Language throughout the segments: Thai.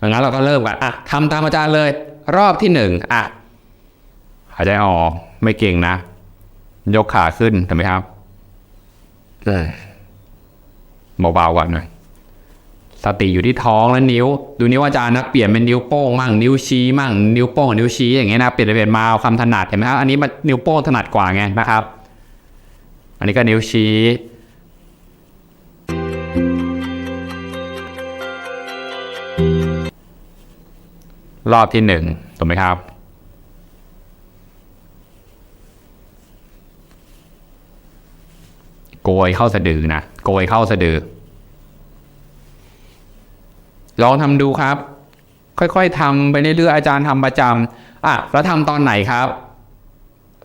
ดังนั้นเราก็เริ่มกันอะทำตามอาจารย์เลย รอบที่หนึ่งอะหายใจออกไม่เก่งนะ ยกขาขึ้นถูกไหมครับเบาๆก่อนหน่อยสติอยู่ที่ท้องและนิ้ว ดูนิ้วอาจารย์นะเปลี่ยนเป็นนิ้วโป้งมั่งนิ้วชี้มั่งนิ้วโป้งกับนิ้วชี้อย่างเงี้ยนะเปลี่ยนไปเปลี่ยนมาเอาคำถนัดเห็นไหมครับอันนี้มันนิ้วโป้งถนัดกว่าไงนะครับ อันนี้ก็นิ้วชี้ รอบที่หนึ่งถูกไหมครับ โกยเข้าสะดือนะ โกยเข้าสะดือ ลองทำดูครับ ค่อยๆทำไปเรื่อยๆอาจารย์ทำประจำอะแล้วทำตอนไหนครับ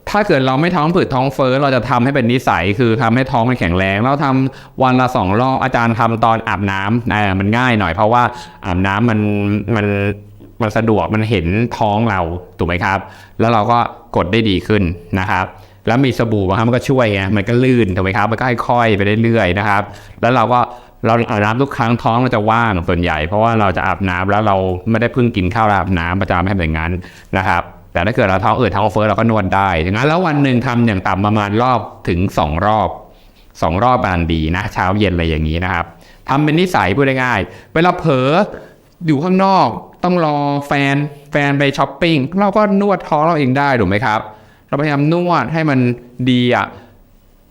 ถ้าเกิดเราไม่ท้องผืดท้องเฟ้อเราจะทำให้เป็นนิสัย คือทำให้ท้องมันแข็งแรงแล้วทำวันละสองรอบอาจารย์ทำตอนอาบน้ำอ่ามันง่ายหน่อยเพราะว่าอาบน้ำมันมัน มันสะดวกมันเห็นท้องเราถูกไหมครับ แล้วเราก็กดได้ดีขึ้นนะครับแล้วมีสบู่บางครั้งมันก็ช่วยไงมันก็ลื่นถูกไหมครับมันก็ค่อยๆไปเรื่อยๆนะครับ แล้วเราก็เราอาบน้ำทุกครั้งท้องเราจะว่างส่วนใหญ่ เพราะว่าเราจะอาบน้ำแล้วเราไม่ได้เพิ่งกินข้าวอาบน้ำประจำให้เป็นอย่างนั้นนะครับ แต่ถ้าเกิดเราท้องอืดท้องเฟ้อเราก็นวดได้ดังนั้นแล้ววันหนึ่งทำอย่างต่ำประมาณรอบถึงสองรอบสองรอบกำลังดีนะ เช้าเย็นอะไรอย่างนี้นะครับทำเป็นนิสัยพูดง่ายๆเวลาเผลออยู่ข้างนอก ต้องรอแฟนแฟนไปช้อปปิ้งเราก็นวดท้องเราเองได้ถูกไหมครับ เราพยายามนวดให้มันดีอะ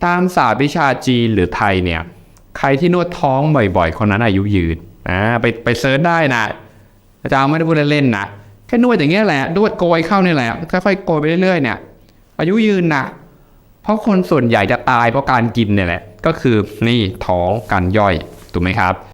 ตามศาสตร์วิชาจีนหรือไทยเนี่ย ใครที่นวดท้องบ่อยๆ คนนั้นอายุยืนอ่าไปไปเซิร์ชได้นะอาจารย์ไม่ได้พูดเล่นๆนะแค่นวดอย่างเงี้ยแหละนวดโกยเข้านี่แหละค่อยๆโกยไปเรื่อยๆเนี่ย อายุยืนนะเพราะคนส่วนใหญ่จะตายเพราะการกินเนี่ยแหละ ก็คือนี่ท้องการย่อยถูกไหมครับ